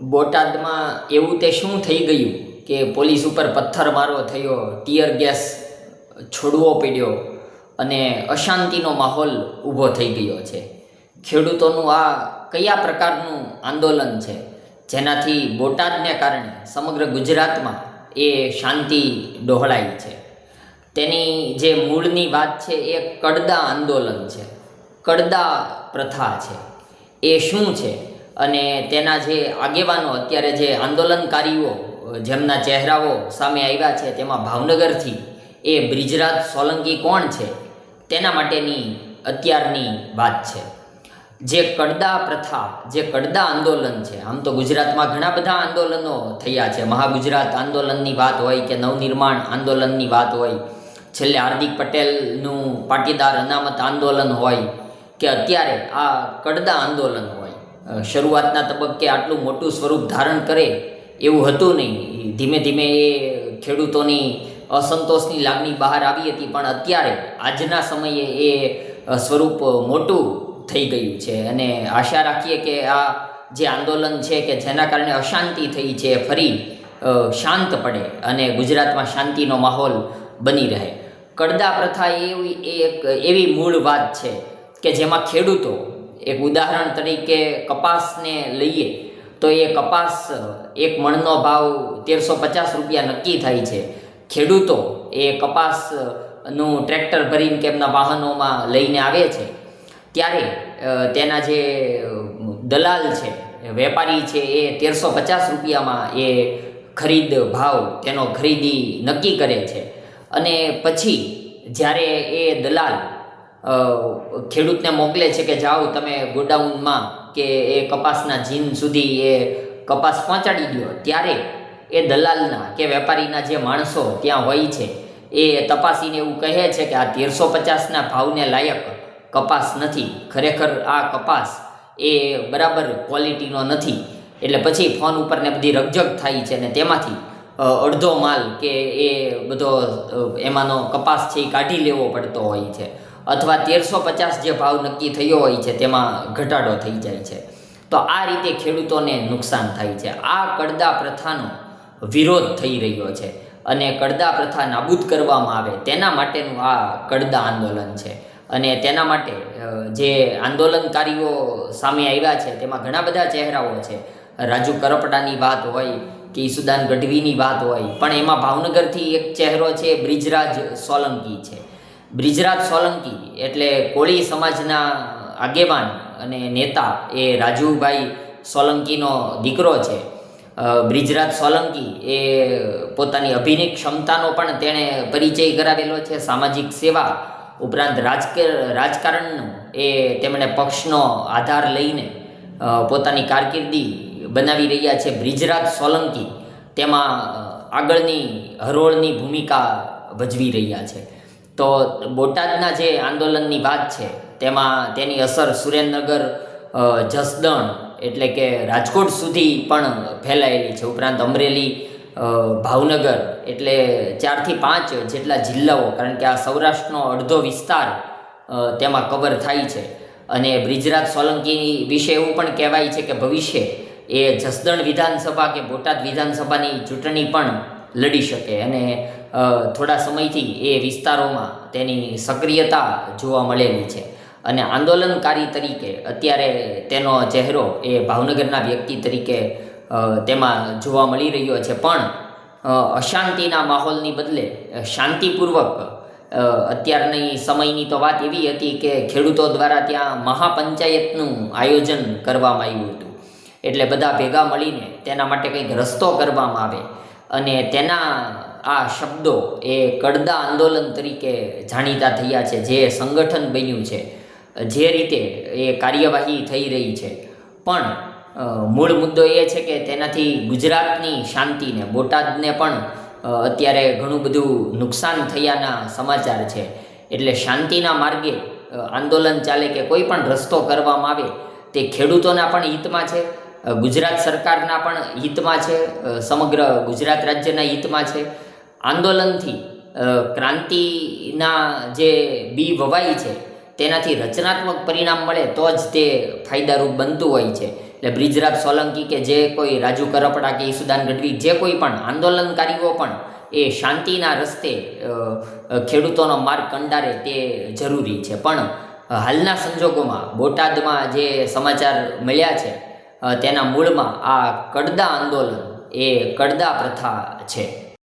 બોટાદમાં એવું તે શું થઈ ગયું કે પોલીસ ઉપર પથ્થરમારો થયો, ટીયર ગેસ છોડવો પડ્યો અને અશાંતિનો માહોલ ઊભો થઈ ગયો છે. ખેડૂતોનું આ કયા પ્રકારનું આંદોલન છે? જેનાથી બોટાદને કારણે સમગ્ર ગુજરાતમાં એ શાંતિ ડહોળાઈ છે. તેની જે મૂળની વાત છે એ કડદા આંદોલન છે. કડદા પ્રથા છે. એ શું છે? અને તેના જે આગેવાનો અત્યારે જે આંદોલનકારીઓ, જેમના ચહેરાઓ સામે આવ્યા છે, તેમાં ભાવનગરથી એ બ્રિજરાજ સોલંકી કોણ છે, તેના માટેની અત્યારની વાત છે. જે કડદા પ્રથા, જે કડદા આંદોલન છે, આમ તો ગુજરાતમાં ઘણા બધા આંદોલનો થયા છે. મહાગુજરાત આંદોલનની વાત હોય કે નવનિર્માણ આંદોલનની વાત હોય, છેલ્લે હાર્દિક પટેલનું પાટીદાર અનામત આંદોલન હોય, કે અત્યારે આ કડદા આંદોલન હોય. શરૂઆતના તબક્કે આટલું મોટું સ્વરૂપ ધારણ કરે એવું હતું નહીં. ધીમે ધીમે એ ખેડૂતોની અસંતોષની લાગણી બહાર આવી હતી, પણ અત્યારે આજના સમયે એ સ્વરૂપ મોટું થઈ ગયું છે. અને આશા રાખીએ કે આ જે આંદોલન છે કે જેના કારણે અશાંતિ થઈ છે ફરી શાંત પડે અને ગુજરાતમાં શાંતિનો માહોલ બની રહે. કડદા પ્રથા એવી એક, એવી મૂળ વાત છે કે જેમાં ખેડૂતો એક ઉદાહરણ તરીકે કપાસને લઈએ, તો એ કપાસ, એક મણનો ભાવ તેરસો પચાસ રૂપિયા નક્કી થાય છે. ખેડૂતો એ કપાસનું ટ્રેક્ટર ભરીને કે એમના વાહનોમાં લઈને આવે છે. ત્યારે તેના જે દલાલ છે, વેપારી છે, એ તેરસો પચાસ રૂપિયામાં એ ખરીદ ભાવ તેનો ખરીદી નક્કી કરે છે. અને પછી જ્યારે એ દલાલ ખેડૂતને મોકલે છે કે જાઓ તમે ગોડાઉનમાં કે એ કપાસના જીન સુધી એ કપાસ પહોંચાડી દો ત્યારે એ દલાલના કે વેપારીના જે માણસો ત્યાં હોય છે, એ તપાસીને એવું કહે છે કે આ તેરસો પચાસના ભાવને લાયક કપાસ નથી. ખરેખર આ કપાસ એ બરાબર ક્વોલિટીનો નથી. એટલે પછી ફોન ઉપર ને બધી રગજગ થાય છે ને તેમાંથી અડધો માલ કે એ બધો એમાંનો કપાસ છે એ કાઢી લેવો પડતો હોય છે. અથવા તેરસો પચાસ જે ભાવ નક્કી થયો હોય છે, તેમાં ઘટાડો થઈ જાય છે. તો આ રીતે ખેડૂતોને નુકસાન થાય છે. આ કડદા પ્રથાનો વિરોધ થઈ રહ્યો છે અને કડદા પ્રથા નાબૂદ કરવામાં આવે, તેના માટેનું આ કડદા આંદોલન છે. અને તેના માટે જે આંદોલનકારીઓ સામે આવ્યા છે, તેમાં ઘણા બધા ચહેરાઓ છે. રાજુ કરપડાની વાત હોય કે ઈસુદાન ગઢવીની વાત હોય, પણ એમાં ભાવનગરથી એક ચહેરો છે, બ્રિજરાજ સોલંકી છે. બ્રિજરાજ સોલંકી એટલે કોળી સમાજના આગેવાન અને નેતા એ રાજુભાઈ સોલંકીનો દીકરો છે. બ્રિજરાજ સોલંકી એ પોતાની અભિનય ક્ષમતાનો પણ તેણે પરિચય કરાવેલો છે. સામાજિક સેવા ઉપરાંત રાજકારણનો એ તેમણે પક્ષનો આધાર લઈને પોતાની કારકિર્દી બનાવી રહ્યા છે બ્રિજરાજ સોલંકી. તેમાં આગળની હરોળની ભૂમિકા ભજવી રહ્યા છે. તો બોટાદના જે આંદોલનની વાત છે, તેમાં તેની અસર સુરેન્દ્રનગર જસદણ એટલે કે રાજકોટ સુધી પણ ફેલાયેલી છે. ઉપરાંત અમરેલી ભાવનગર એટલે ચારથી પાંચ જેટલા જિલ્લાઓ, કારણ કે આ સૌરાષ્ટ્રનો અડધો વિસ્તાર તેમાં કવર થાય છે. અને બ્રિજરાજ સોલંકી વિશે એવું પણ કહેવાય છે કે ભવિષ્ય એ જસદણ વિધાનસભા કે બોટાદ વિધાનસભાની ચૂંટણી પણ લડી શકે અને થોડા સમયથી એ વિસ્તારોમાં તેની સક્રિયતા જોવા મળેલી છે. અને આંદોલનકારી તરીકે અત્યારે તેનો ચહેરો એ ભાવનગરના વ્યક્તિ તરીકે તેમાં જોવા મળી રહ્યો છે. પણ અશાંતિના માહોલની બદલે શાંતિપૂર્વક અત્યારની સમયની તો વાત એવી હતી કે ખેડૂતો દ્વારા ત્યાં મહાપંચાયતનું આયોજન કરવામાં આવ્યું હતું. એટલે બધા ભેગા મળીને તેના માટે કંઈક રસ્તો કરવામાં આવે. અને તેના આ શબ્દો એ કડદા આંદોલન તરીકે જાણીતા થયા છે, જે સંગઠન બન્યું છે, જે રીતે એ કાર્યવાહી થઈ રહી છે. પણ મૂળ મુદ્દો એ છે કે તેનાથી ગુજરાતની શાંતિને, બોટાદને પણ અત્યારે ઘણું બધું નુકસાન થયાના સમાચાર છે. એટલે શાંતિના માર્ગે આંદોલન ચાલે કે કોઈ પણ રસ્તો કરવામાં આવે, તે ખેડૂતોના પણ હિતમાં છે. ગુજરાત સરકારના પણ હિતમાં છે સમગ્ર ગુજરાત રાજ્યના હિતમાં છે. આંદોલનથી ક્રાંતિના જે બી વવાઈ છે, તેનાથી રચનાત્મક પરિણામ મળે તો જ તે ફાયદારૂપ બનતું હોય છે. એટલે બ્રિજરાજ સોલંકી કે જે કોઈ રાજુ કરપડા કે ઈસુદાન ગઢવી, જે કોઈ પણ આંદોલનકારીઓ પણ એ શાંતિના રસ્તે ખેડૂતોનો માર્ગ કંડારે તે જરૂરી છે. પણ હાલના સંજોગોમાં બોટાદમાં જે સમાચાર મળ્યા છે તેના મૂળમાં આ કડદા આંદોલન એ કડદા પ્રથા છે.